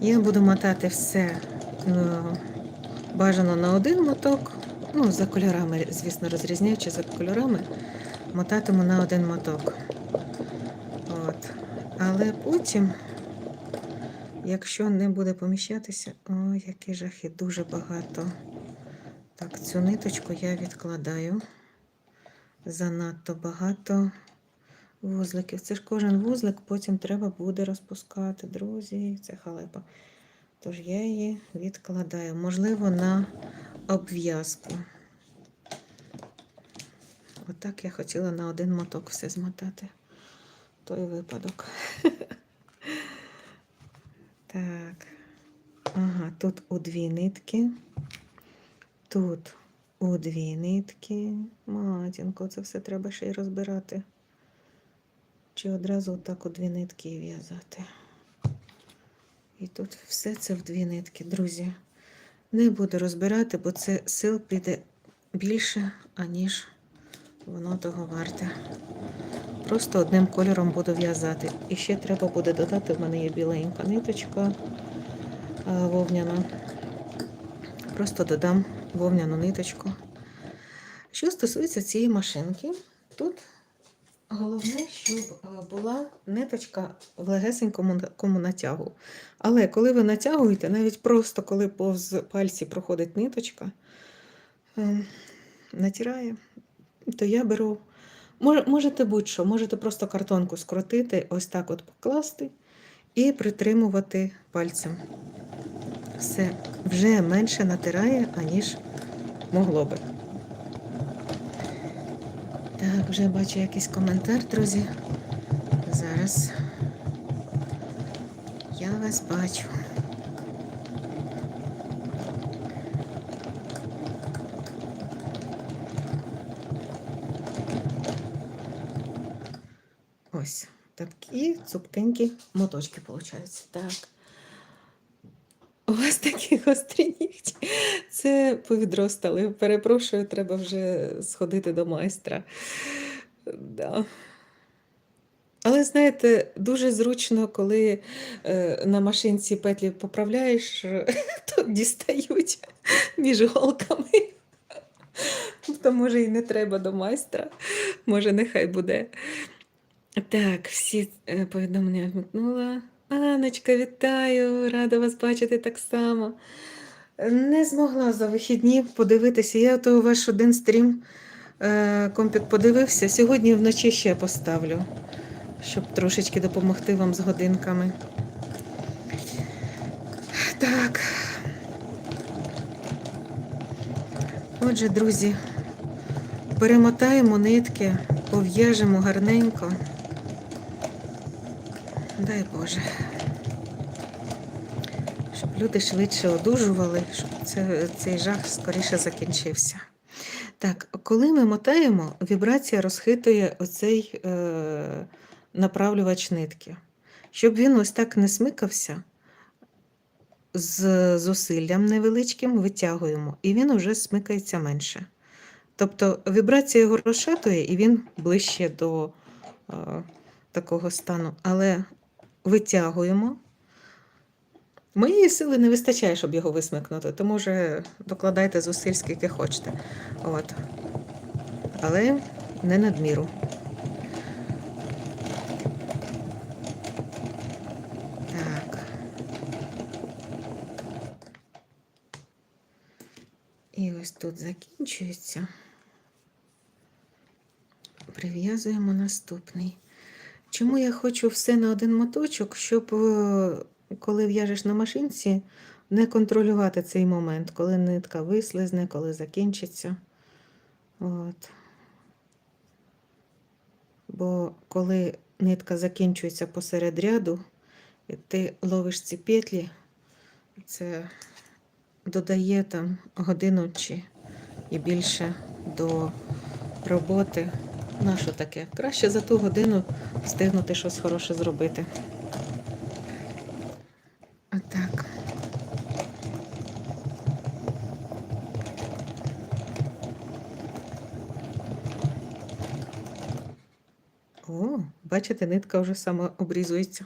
Я буду мотати все е, бажано на один моток. Ну, за кольорами, звісно, розрізняючи за кольорами, мотатиму на один моток. От. Але потім, якщо не буде поміщатися, ой, який жахи, дуже багато. Так, цю ниточку я відкладаю. Занадто багато вузликів. Це ж кожен вузлик потім треба буде розпускати. Друзі, це халепа. Тож я її відкладаю. Можливо, на обв'язку. Отак я хотіла на один моток все змотати. Той випадок. Так. Ага, тут у дві нитки. Тут у дві нитки. Матінко, це все треба ще й розбирати. Чи одразу так у дві нитки в'язати. І тут все це в дві нитки, друзі. Не буду розбирати, бо це сил піде більше, аніж воно того варте. Просто одним кольором буду в'язати. І ще треба буде додати, в мене є біленька ниточка вовняна. Просто додам вовняну ниточку. Що стосується цієї машинки, тут головне, щоб була ниточка в легесенькому натягу. Але коли ви натягуєте, навіть просто коли повз пальці проходить ниточка, ем, натирає, то я беру. Мож- Можете будь-що, можете просто картонку скрутити, ось так от покласти і притримувати пальцем. Все вже менше натирає, аніж могло би. Так, вже бачу якийсь коментар, друзі. Зараз я вас бачу. Ось такі цупкенькі моточки виходять. Так. Вас такі гострі нігті. Це повідростали. Перепрошую, треба вже сходити до майстра. Да. Але знаєте, дуже зручно, коли е, на машинці петлі поправляєш, то дістають між голками. То може і не треба до майстра. Може, нехай буде. Так, всі е, повідомлення вмикнула. Анечка, вітаю! Рада вас бачити так само. Не змогла за вихідні подивитися. Я то ваш один стрім е, компік подивився. Сьогодні вночі ще поставлю, щоб трошечки допомогти вам з годинками. Так. Отже, друзі, перемотаємо нитки, пов'яжемо гарненько. Дай Боже. Щоб люди швидше одужували, щоб це, цей жах скоріше закінчився. Так, коли ми мотаємо, вібрація розхитує оцей е, направлювач нитки. Щоб він ось так не смикався, з зусиллям невеличким витягуємо, і він уже смикається менше. Тобто вібрація його розшатує, і він ближче до е, такого стану. Але витягуємо. Моєї сили не вистачає, щоб його висмикнути, тому вже докладайте зусиль, скільки хочете. От. Але не надміру. Так. І ось тут закінчується. Прив'язуємо наступний. Чому я хочу все на один моточок, щоб е, коли в'яжеш на машинці, не контролювати цей момент, коли нитка вислизне, коли закінчиться. От. Бо коли нитка закінчується посеред ряду, і ти ловиш ці петлі, це додає там годину чи і більше до роботи. На що таке? Краще за ту годину встигнути щось хороше зробити. Отак. О, бачите, нитка вже сама обрізується.